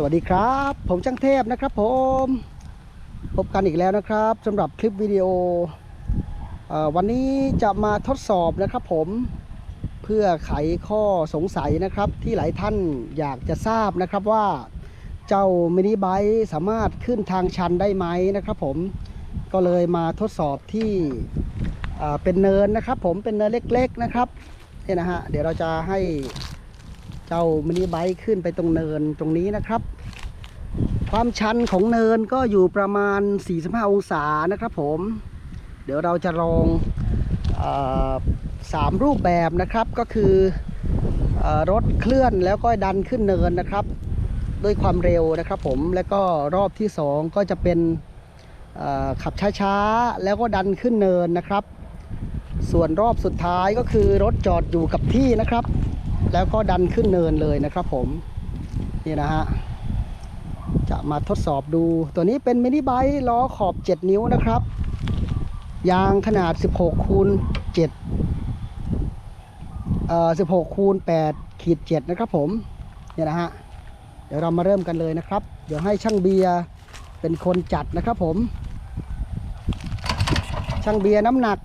สวัสดีครับ ผมช่างเทพนะครับผม พบกันอีกแล้วนะครับสำหรับคลิปวิดีโออวันนี้จะมาทดสอบนะครับผมเพื่อไขข้อสงสัยนะครับที่หลายท่านอยากจะทราบนะครับว่าเจ้ามินิไบค์สามารถขึ้นทางชันได้ไหมนะครับผมก็เลยมาทดสอบที่เป็นเนินนะครับผมเป็นเนินเล็กๆนะครับเนี่ยนะฮะเดี๋ยวเราจะให้ เจ้ามินิไบค์ขึ้นไปตรงเนินตรงนี้นะครับ ความชันของเนินก็อยู่ประมาณ 45 องศานะครับผม เดี๋ยวเราจะลองอสามรูปแบบนะครับก็คืออรถเคลื่อนแล้วก็ดันขึ้นเนินนะครับ ด้วยความเร็วนะครับผมแล้วก็รอบที่สองก็จะเป็นขับช้าๆ แล้วก็ดันขึ้นเนินนะครับ ส่วนรอบสุดท้ายก็คือรถจอดอยู่กับที่นะครับ แล้วก็ดันขึ้นเนินเลยนะครับผมนี่นะฮะจะมาทดสอบดูตัวนี้เป็นมินิไบค์ล้อขอบ 7 นิ้วนะครับ ยางขนาด 16คูณ7เอ่อ16คูณ8ขีด7นะครับผมเนี่ยนะฮะเดี๋ยวเรามาเริ่มกันเลยนะครับ เดี๋ยวให้ช่างเบียร์เป็นคนจัดนะครับผม ช่างเบียร์น้ำหนัก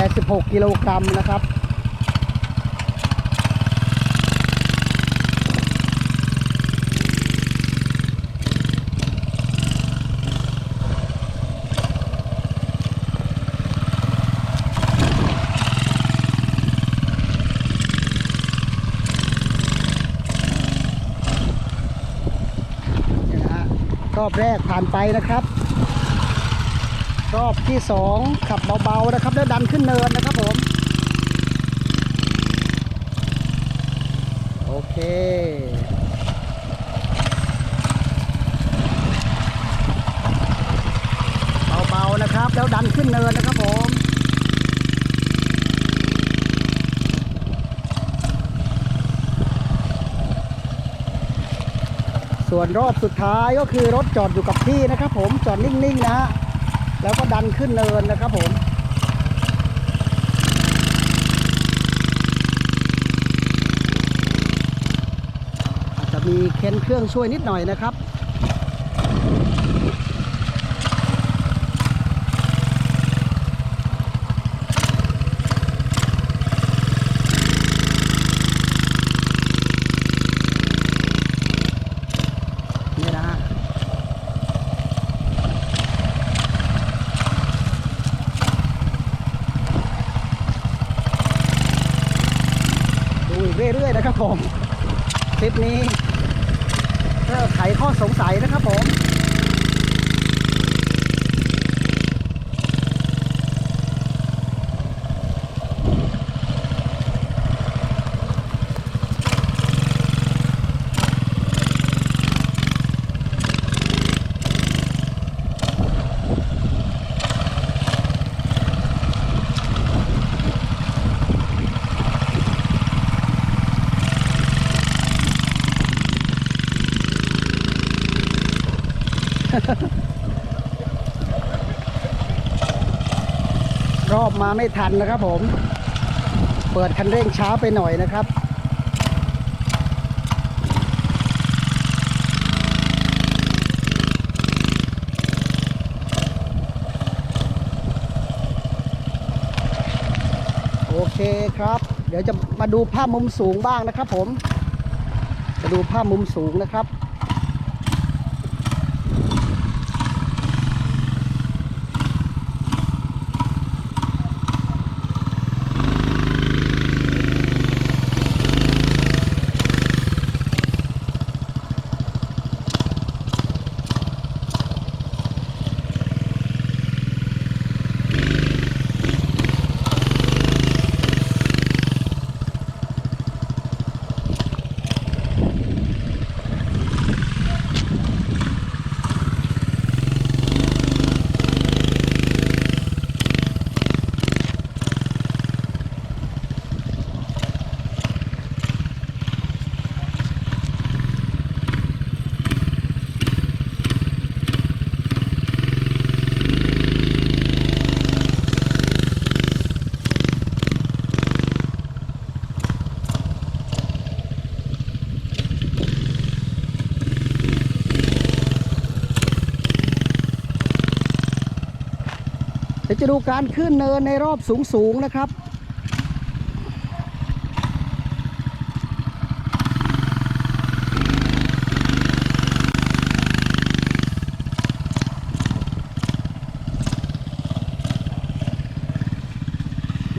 86 กิโลกรัมนะครับ เนี่ยนะฮะ รอบแรกผ่านไปนะครับ รอบที่สองขับเบาๆนะครับ แล้วดันขึ้นเนินนะครับผม โอเคเบาๆนะครับ แล้วดันขึ้นเนินนะครับผม ส่วนรอบสุดท้ายก็คือรถจอดอยู่กับที่นะครับผมจอดนิ่งๆนะฮะแล้วก็ดันขึ้นเนินนะครับผมอาจจะมีเค้นเครื่องช่วยนิดหน่อยนะครับ นี่นะฮะ ดูอีก เรื่อยๆนะครับผมคลิปนี้เพื่อไขข้อสงสัยนะครับผม รอบมาไม่ทันนะครับผม เปิดคันเร่งช้าไปหน่อยนะครับโอเคครับ เดี๋ยวจะมาดูภาพมุมสูงบ้างนะครับผม จะดูภาพมุมสูงนะครับ ดี๋ยวจะดูการขึ้นเนินในรอบสูงๆนะครับ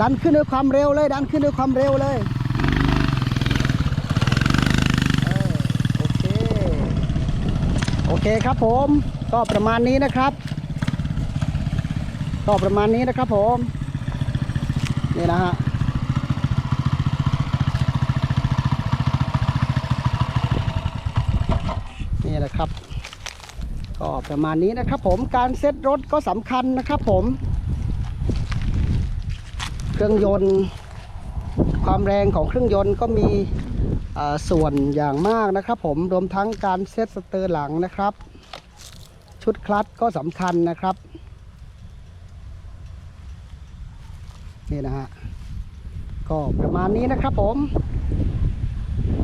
ดันขึ้นด้วยความเร็วเลย ดันขึ้นด้วยความเร็วเลยโอเค โอเคครับผม ก็ประมาณนี้นะครับ ก็ประมาณนี้นะครับผมนี่นะฮะนี่แหละครับ ก็ประมาณนี้นะครับผมการเซ็ตรถก็สำคัญนะครับผม เครื่องยนต์ ความแรงของเครื่องยนต์ก็มีส่วนอย่างมากนะครับผมรวมทั้งการเซ็ตสเตอร์หลังนะครับ ชุดคลัตช์ก็สำคัญนะครับ นี่นะฮะก็ประมาณนี้นะครับผม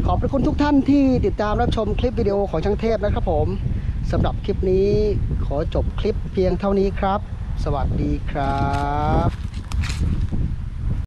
ขอบพระคุณทุกท่านที่ติดตามรับชมคลิปวิดีโอของช่างเทพนะครับผมสำหรับคลิปนี้ขอจบคลิปเพียงเท่านี้ครับ สวัสดีครับ